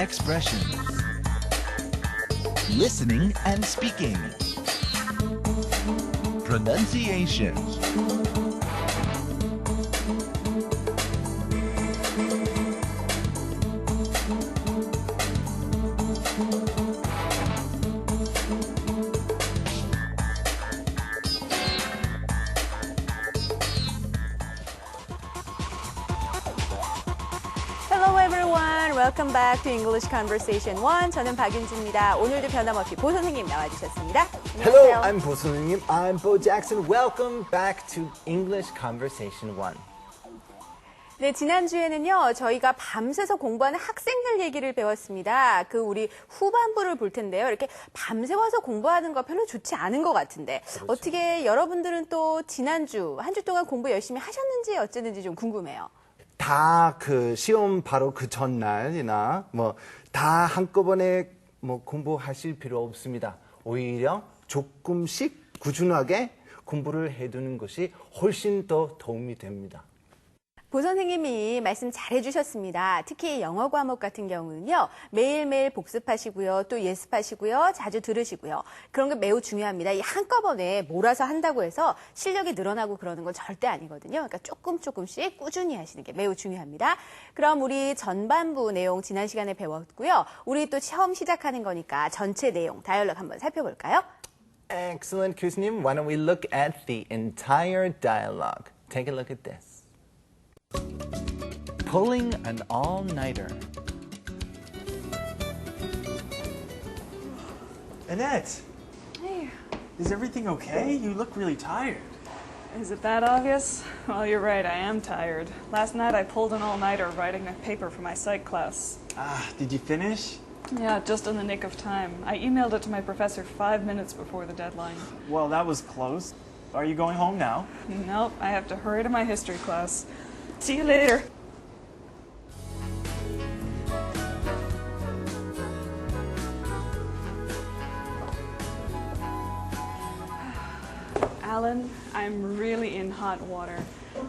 expressions. Listening and speaking. Pronunciation. Welcome back to English Conversation 1. 저는 박윤지입니다. 오늘도 변함없이 보 선생님 나와주셨습니다. Hello, 안녕하세요. I'm Bo Sunnim. I'm Bo Jackson. Welcome back to English Conversation 1. 네, 지난주에는요, 저희가 밤새서 공부하는 학생들 얘기를 배웠습니다. 그 우리 후반부를 볼 텐데요. 이렇게 밤새 와서 공부하는 거 별로 좋지 않은 것 같은데. 어떻게 여러분들은 또 지난주, 한 주 동안 공부 열심히 하셨는지 어쨌는지 좀 궁금해요. 다 그 시험 바로 그 전날이나 뭐 다 한꺼번에 뭐 공부하실 필요 없습니다. 오히려 조금씩 꾸준하게 공부를 해두는 것이 훨씬 더 도움이 됩니다. 보 선생님이 말씀 잘 해주셨습니다. 특히 영어 과목 같은 경우는요, 매일매일 복습하시고요, 또 예습하시고요, 자주 들으시고요. 그런 게 매우 중요합니다. 이 한꺼번에 몰아서 한다고 해서 실력이 늘어나고 그러는 건 절대 아니거든요. 그러니까 조금 조금씩 꾸준히 하시는 게 매우 중요합니다. 그럼 우리 전반부 내용 지난 시간에 배웠고요. 우리 또 처음 시작하는 거니까 전체 내용, 다이얼ог 한번 살펴볼까요? Excellent, 교수님. Why don't we look at the entire dialogue? Take a look at this. Pulling an all-nighter. Annette! Hey, Is everything okay? You look really tired. is it that obvious? Well, you're right, I am tired. Last night I pulled an all nighter writing a paper for my psych class. Ah, did you finish? Yeah, just in the nick of time. I emailed it to my professor five minutes before the deadline. Well, that was close. Are you going home now? Nope, I have to hurry to my history class. See you later. Alan, I'm really in hot water.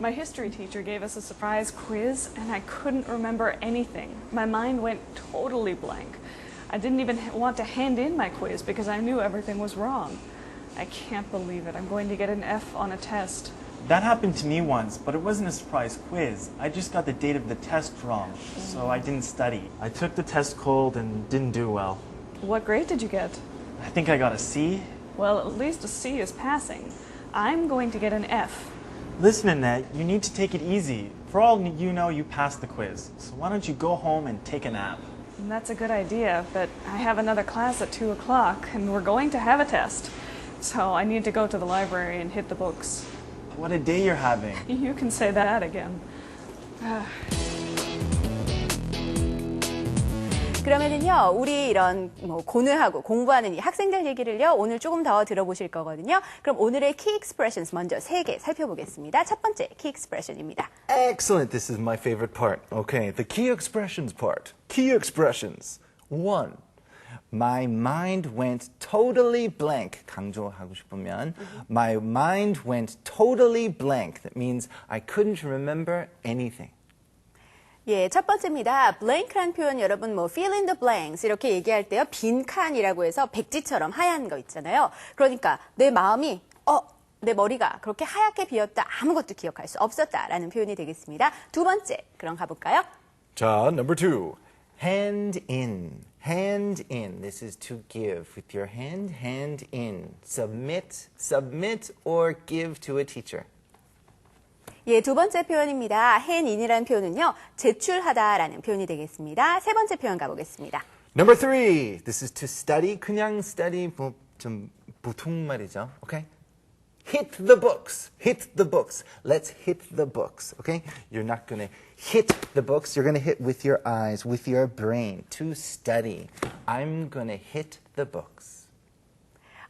My history teacher gave us a surprise quiz, and I couldn't remember anything. My mind went totally blank. I didn't even want to hand in my quiz because I knew everything was wrong. I can't believe it. I'm going to get an F on a test. That happened to me once, but it wasn't a surprise quiz. I just got the date of the test wrong, so I didn't study. I took the test cold and didn't do well. What grade did you get? I think I got a C. Well, at least a C is passing. I'm going to get an F. Listen, Annette, you need to take it easy. For all you know, you passed the quiz. So why don't you go home and take a nap? That's a good idea, but I have another class at 2 o'clock, and we're going to have a test. So I need to go to the library and hit the books. What a day you're having. You can say that again. 그러면은요, 우리 이런 뭐 고뇌하고 공부하는 이 학생들 얘기를요, 오늘 조금 더 들어보실 거거든요. 그럼 오늘의 key expressions 먼저 세 개 살펴보겠습니다. 첫 번째 key expression입니다. Excellent. This is my favorite part. Okay, the key expressions part. Key expressions. One. My mind went totally blank. 강조하고 싶으면 my mind went totally blank. That means I couldn't remember anything. 예, 첫 번째입니다. blank란 표현 여러분 뭐 fill in the blanks 이렇게 얘기할 때요. 빈 칸이라고 해서 백지처럼 하얀 거 있잖아요. 그러니까 내 마음이 어, 내 머리가 그렇게 하얗게 비었다. 아무것도 기억할 수 없었다라는 표현이 되겠습니다. 두 번째. 그럼 가 볼까요? 자, number two. Hand in. Hand in. This is to give with your hand. Hand in. Submit, submit or give to a teacher. 예, 두 번째 표현입니다. hand in이라는 표현은요. 제출하다라는 표현이 되겠습니다. 세 번째 표현 가보겠습니다. Number three. This is to study. 그냥 study 뭐 좀 보통 말이죠. Okay? Hit the books. Hit the books. Let's hit the books. Okay? You're not going to hit the books. You're going to hit with your eyes, with your brain. To study. I'm going to hit the books.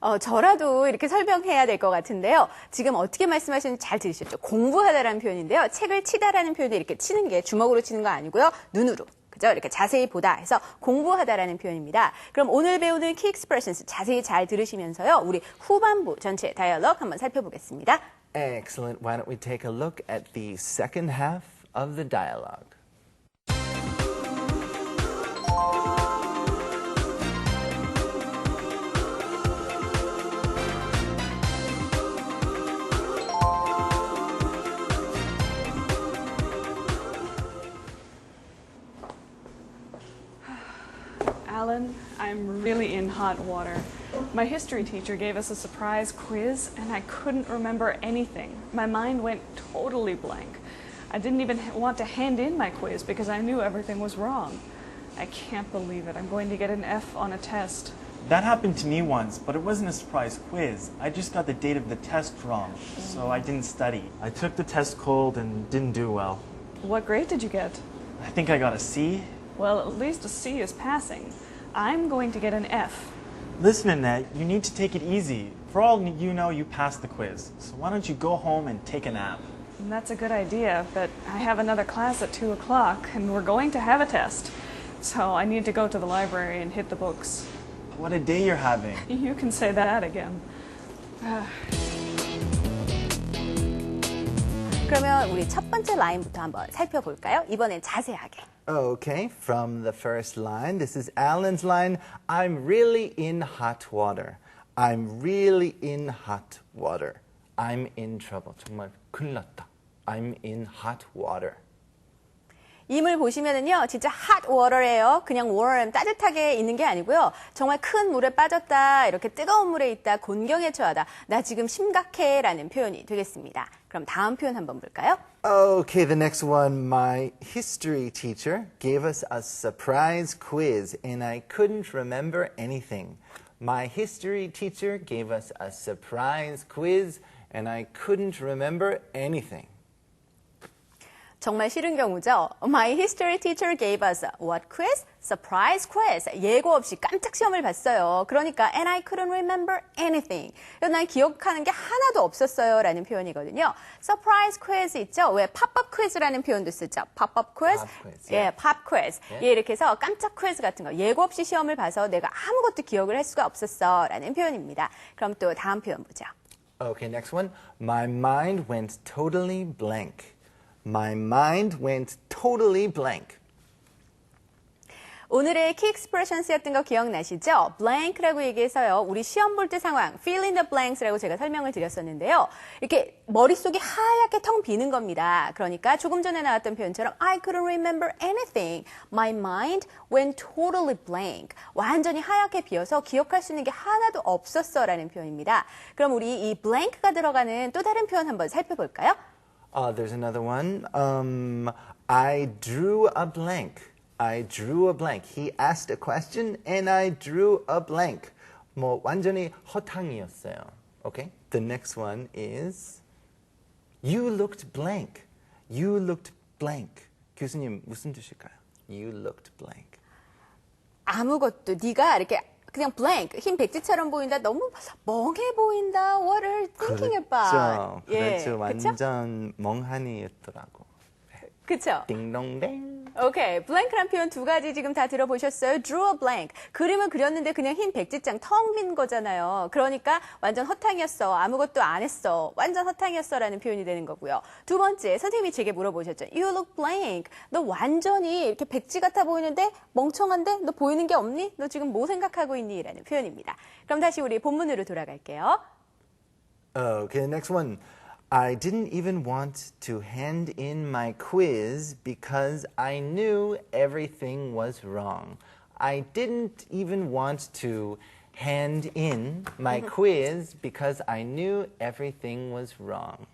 어, 저라도 이렇게 설명해야 될 것 같은데요. 지금 어떻게 말씀하시는지 잘 들으셨죠? 공부하다라는 표현인데요. 책을 치다라는 표현이 이렇게 치는 게 주먹으로 치는 거 아니고요. 눈으로. 그죠? 이렇게 자세히 보다 해서 공부하다라는 표현입니다. 그럼 오늘 배우는 key expressions 자세히 잘 들으시면서요. 우리 후반부 전체 다이얼ог 한번 살펴보겠습니다. Excellent. Why don't we take a look at the second half of the dialogue? I'm really in hot water. My history teacher gave us a surprise quiz, and I couldn't remember anything. My mind went totally blank. I didn't even want to hand in my quiz because I knew everything was wrong. I can't believe it. I'm going to get an F on a test. That happened to me once, but it wasn't a surprise quiz. I just got the date of the test wrong, so I didn't study. I took the test cold and didn't do well. What grade did you get? I think I got a C. Well, at least a C is passing. I'm going to get an F. Listen, Annette, you need to take it easy. For all you know, you passed the quiz. So why don't you go home and take a nap? And That's a good idea, but I have another class at 2 o'clock, and we're going to have a test. So I need to go to the library and hit the books. What a day you're having. You can say that again. 그러면 우리 첫 번째 라인부터 한번 살펴볼까요? 이번엔 자세하게. Okay, from the first line, this is Alan's line. I'm really in hot water. I'm really in hot water. I'm in trouble. 정말 큰일 났다. I'm in hot water. 임을 보시면은요, 진짜 hot water예요. 그냥 water는 따뜻하게 있는 게 아니고요. 정말 큰 물에 빠졌다, 이렇게 뜨거운 물에 있다, 곤경에 처하다. 나 지금 심각해라는 표현이 되겠습니다. 그럼 다음 표현 한번 볼까요? Okay, the next one. My history teacher gave us a surprise quiz and I couldn't remember anything. My history teacher gave us a surprise quiz and I couldn't remember anything. 정말 싫은 경우죠. My history teacher gave us what quiz? Surprise quiz. 예고 없이 깜짝 시험을 봤어요. 그러니까 and I couldn't remember anything. 난 기억하는 게 하나도 없었어요. 라는 표현이거든요. Surprise quiz 있죠? 왜 팝업 퀴즈라는 표현도 쓰죠. 팝업 퀴즈. Pop quiz, 예. 팝 퀴즈. 예, 이렇게 해서 깜짝 퀴즈 같은 거 예고 없이 시험을 봐서 내가 아무것도 기억을 할 수가 없었어. 라는 표현입니다. 그럼 또 다음 표현 보죠. Okay, next one. My mind went totally blank. My mind went totally blank. 오늘의 키 익스프레션스였던 거 기억나시죠? blank라고 얘기해서요. 우리 시험 볼 때 상황, fill in the blanks라고 제가 설명을 드렸었는데요. 이렇게 머릿속이 하얗게 텅 비는 겁니다. 그러니까 조금 전에 나왔던 표현처럼 I couldn't remember anything. My mind went totally blank. 완전히 하얗게 비어서 기억할 수 있는 게 하나도 없었어 라는 표현입니다. 그럼 우리 이 blank가 들어가는 또 다른 표현 한번 살펴볼까요? Uh, there's another one. Um, I drew a blank. I drew a blank. He asked a question and I drew a blank. 뭐 완전히 허탕이었어요. Okay? The next one is You looked blank. You looked blank. 교수님 무슨 뜻일까요? You looked blank. 아무것도 네가 이렇게 그냥 blank 흰 백지처럼 보인다 너무 멍해 보인다 what are you thinking 그렇죠. about 예, 그렇죠. 완전 멍하니였더라고. 그쵸? 띵동댕. 오케이. blank란 표현 두 가지 지금 다 들어보셨어요? Drew a blank. 그림을 그렸는데 그냥 흰 백지장 텅 빈 거잖아요. 그러니까 완전 허탕이었어. 아무것도 안 했어. 완전 허탕이었어 라는 표현이 되는 거고요. 두 번째 선생님이 제게 물어보셨죠. You look blank. 너 완전히 이렇게 백지 같아 보이는데 멍청한데? 너 보이는 게 없니? 너 지금 뭐 생각하고 있니? 라는 표현입니다. 그럼 다시 우리 본문으로 돌아갈게요. Okay, next one. I didn't even want to hand in my quiz because I knew everything was wrong. I didn't even want to hand in my quiz because I knew everything was wrong.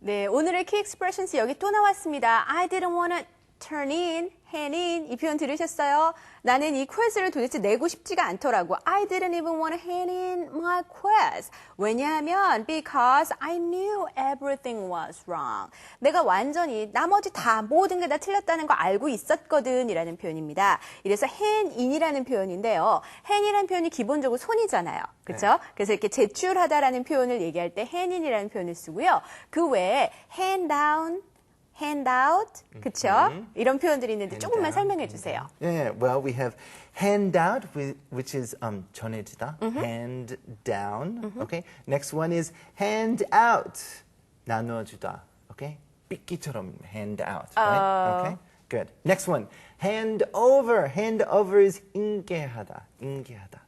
네, 오늘의 키 익스프레션스 여기 또 나왔습니다. I didn't want to turn in, hand in 이 표현 들으셨어요? 나는 이 퀴즈를 도대체 내고 싶지가 않더라고. I didn't even want to hand in my quiz. 왜냐하면 because I knew everything was wrong. 내가 완전히 나머지 다 모든 게 다 틀렸다는 거 알고 있었거든 이라는 표현입니다. 이래서 hand in이라는 표현인데요. hand이라는 표현이 기본적으로 손이잖아요. 그렇죠? 그래서 이렇게 제출하다라는 표현을 얘기할 때 hand in이라는 표현을 쓰고요. 그 외에 hand down hand out, 그쵸? 이런 표현들이 있는데 조금만 설명해 주세요. Yeah, well, we have hand out, whi- which is um, 전해지다. Hand down. Okay. Next one is hand out. 나눠주다. Okay. 삐끼처럼 hand out. Right? Okay. Good. Next one. Hand over. Hand over is 인계하다. 인계하다.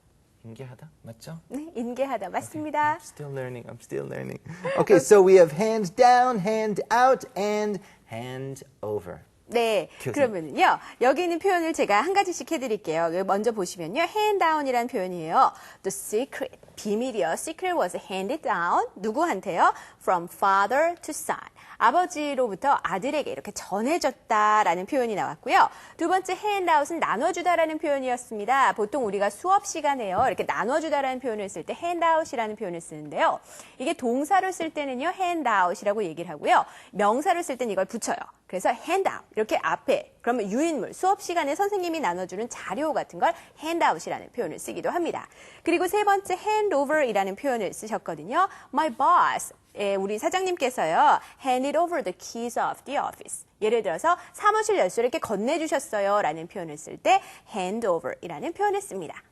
인계하다. 맞죠? 네, 인계하다 맞습니다. I'm still learning. I'm still learning. Okay, so we have hand down, hand out, and hand over. 네, 교수. 그러면은요, 여기 있는 표현을 제가 한 가지씩 해드릴게요. 먼저 보시면요, hand down이라는 표현이에요. The secret, 비밀이요. Secret was handed down. 누구한테요? From father to son. 아버지로부터 아들에게 이렇게 전해졌다라는 표현이 나왔고요. 두 번째 out은 나눠주다라는 표현이었습니다. 보통 우리가 수업 시간에요. 이렇게 나눠주다라는 표현을 쓸때 out이라는 표현을 쓰는데요. 이게 동사로 쓸 때는요, out이라고 얘기를 하고요. 명사로 쓸 때는 이걸 붙여요. 그래서 handout 이렇게 앞에 그러면 유인물 수업 시간에 선생님이 나눠주는 자료 같은 걸 handout이라는 표현을 쓰기도 합니다. 그리고 세 번째 handover이라는 표현을 쓰셨거든요. My boss 예, 우리 사장님께서요 handed over the keys of the office. 예를 들어서 사무실 열쇠를 이렇게 건네주셨어요 라는 표현을 쓸 때 handover이라는 표현을 씁니다.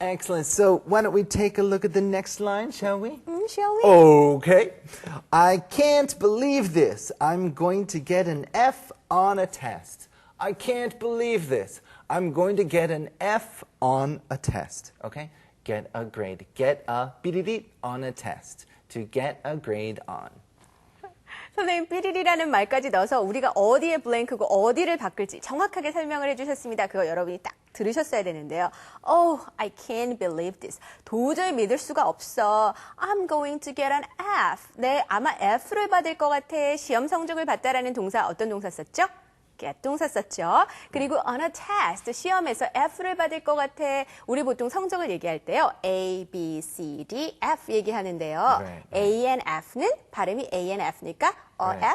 Excellent. So why don't we take a look at the next line, shall we? 음, shall we? Okay. I can't believe this. I'm going to get an F on a test. I can't believe this. I'm going to get an F on a test. Okay? Get a grade. Get a BDD on a test. To get a grade on. 선생님 삐리리라는 말까지 넣어서 우리가 어디에 블랭크고 어디를 바꿀지 정확하게 설명을 해주셨습니다. 그거 여러분이 딱 들으셨어야 되는데요. Oh, I can't believe this. 도저히 믿을 수가 없어. I'm going to get an F. 네, 아마 F를 받을 것 같아. 시험 성적을 받다라는 동사 어떤 동사 썼죠? 동사 썼죠. 그리고 on a test 시험에서 F를 받을 것 같아. 우리 보통 성적을 얘기할 때요. A, B, C, D, F 얘기하는데요. Right, A and F는 발음이 A and F니까 어, Right.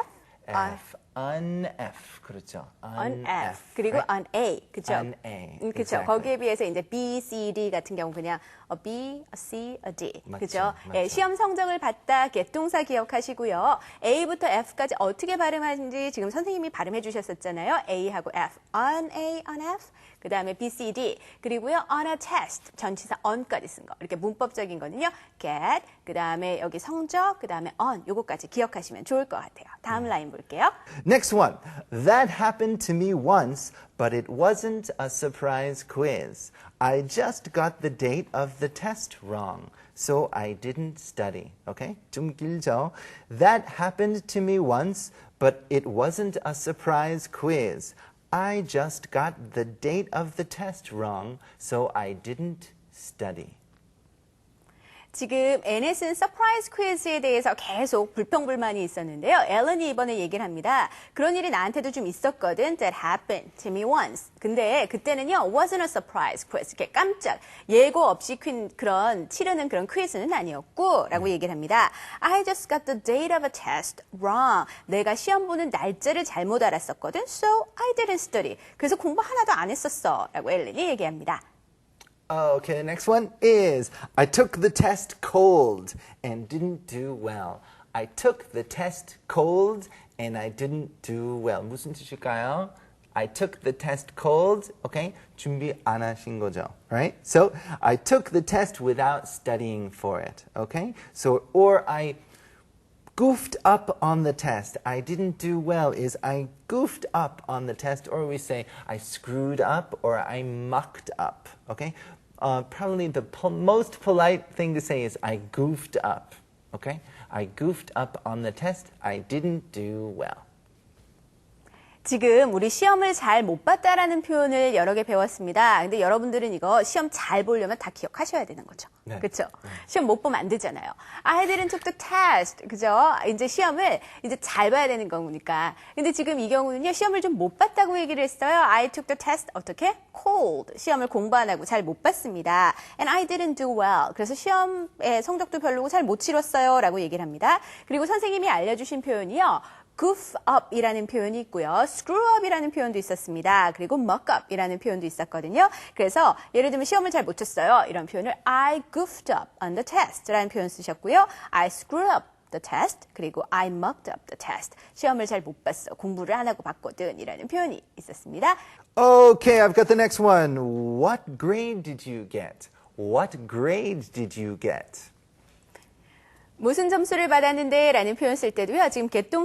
F, 어, F. Un F. 그렇죠. on F 그리고 on A 그죠? on A, 음, 그죠. exactly. 거기에 비해서 이제 B, C, D 같은 경우 그냥 a B, a C, a D 맞죠, 그죠? 맞죠. 예, 시험 성적을 봤다 get 동사 기억하시고요. A부터 F까지 어떻게 발음하는지 지금 선생님이 발음해 주셨었잖아요. A하고 F, on A, on F. 그 다음에 B, C, D. 그리고요, on a test. 전치사 on까지 쓴 거. 이렇게 문법적인 거는요. get. 그 다음에 여기 성적. 그 다음에 on. 요거까지 기억하시면 좋을 것 같아요. 다음 라인 볼게요. Next one. That happened to me once, but it wasn't a surprise quiz. I just got the date of the test wrong, so I didn't study. Okay? 좀 길죠? That happened to me once, but it wasn't a surprise quiz. I just got the date of the test wrong, so I didn't study. 지금 NS는 서프라이즈 퀴즈에 대해서 계속 불평불만이 있었는데요. 앨런이 이번에 얘기를 합니다. 그런 일이 나한테도 좀 있었거든. That happened to me once. 근데 그때는요, wasn't a surprise quiz. 이렇게 깜짝 예고 없이 퀸, 그런 치르는 그런 퀴즈는 아니었고, 라고 얘기를 합니다. I just got the date of a test wrong. 내가 시험 보는 날짜를 잘못 알았었거든. So I didn't study. 그래서 공부 하나도 안 했었어. 라고 앨런이 얘기합니다. Okay, the next one is I took the test cold and didn't do well. I took the test cold and I didn't do well. 무슨 뜻일까요? I took the test cold. Okay, 준비 안 하신 거죠, right? So I took the test without studying for it. Okay, so or I goofed up on the test. I didn't do well is I goofed up on the test, or we say I screwed up or I mucked up. Okay? Uh, probably the po- most polite thing to say is I goofed up. Okay? I goofed up on the test. I didn't do well. 지금 우리 시험을 잘 못 봤다라는 표현을 여러 개 배웠습니다. 근데 여러분들은 이거 시험 잘 보려면 다 기억하셔야 되는 거죠. 네. 그렇죠? 시험 못 보면 안 되잖아요. 아이들은 took the test. 그죠? 이제 시험을 이제 잘 봐야 되는 거니까. 근데 지금 이 경우는요. 시험을 좀 못 봤다고 얘기를 했어요. I took the test 어떻게? cold. 시험을 공부 안 하고 잘 못 봤습니다. And I didn't do well. 그래서 시험의 성적도 별로고 잘 못 치렀어요라고 얘기를 합니다. 그리고 선생님이 알려 주신 표현이요. Goof up이라는 표현이 있고요. screw up이라는 표현도 있었습니다. 그리고 muck up이라는 표현도 있었거든요. 그래서 예를 들면 시험을 잘 못 쳤어요. 이런 표현을 I goofed up on the test라는 표현 쓰셨고요. I screwed up the test 그리고 I mucked up the test 시험을 잘 못 봤어 공부를 안 하고 봤거든 이라는 표현이 있었습니다. Okay, I've got the next one. What grade did you get? What grade did you get? 무슨 점수를 받았는데 라는 표현 쓸 때도요. 지금 개똥